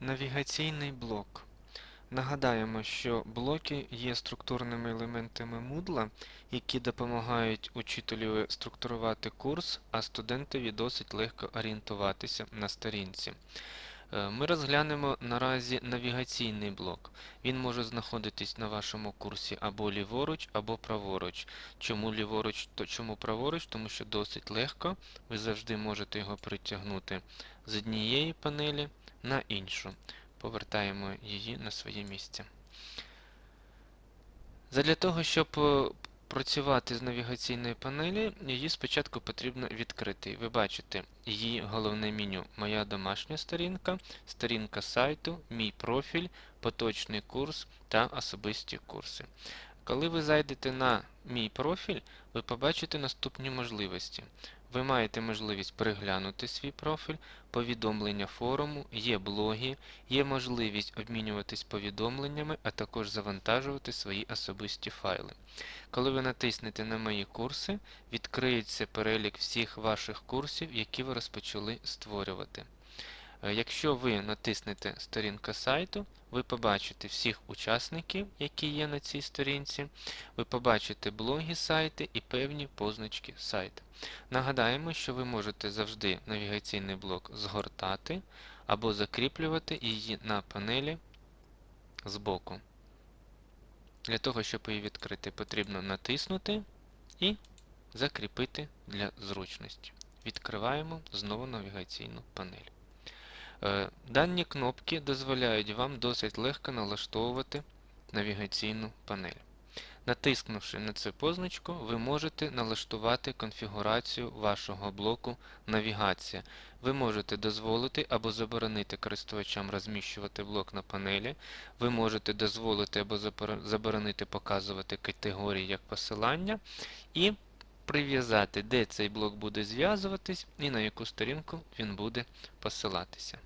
Навігаційний блок. Нагадаємо, що блоки є структурними елементами Moodle, які допомагають учителю структурувати курс, а студентові досить легко орієнтуватися на сторінці. Е, Ми розглянемо наразі навігаційний блок. Він може знаходитись на вашому курсі або ліворуч, або праворуч. Чому ліворуч, то чому праворуч? Тому що досить легко. Ви завжди можете його притягнути з однієї панелі на іншу. Повертаємо її на своє місце. Задля того, щоб е, працювати з навігаційної панелі, її спочатку потрібно відкрити. Ви бачите її головне меню Моя домашня сторінка, сторінка сайту, Мій профіль, поточний курс та особисті курси. Коли ви зайдете на Мій профіль, ви побачите наступні можливості. Ви маєте можливість переглянути свій профіль, повідомлення форуму, є блоги, є можливість обмінюватись повідомленнями, а також завантажувати свої особисті файли. Коли ви натиснете на Мої курси, відкриється перелік всіх ваших курсів, які ви розпочали створювати. Е, Якщо ви натиснете сторінка сайту, ви побачите всіх учасників, які є на цій сторінці, ви побачите блоги сайти і певні позначки сайту. Нагадаємо, що ви можете завжди навігаційний блок згортати або закріплювати її на панелі збоку. Для того, щоб її відкрити, потрібно натиснути і закріпити для зручності. Відкриваємо знову навігаційну панель. Е, Дані кнопки дозволяють вам досить легко налаштовувати навігаційну панель. Натиснувши на цю позначку, ви можете налаштувати конфігурацію вашого блоку навігація. Ви можете дозволити або заборонити користувачам розміщувати блок на панелі. Ви можете дозволити або заборонити показувати категорії як посилання. І прив'язати, де цей блок буде зв'язуватись і на яку сторінку він буде посилатися.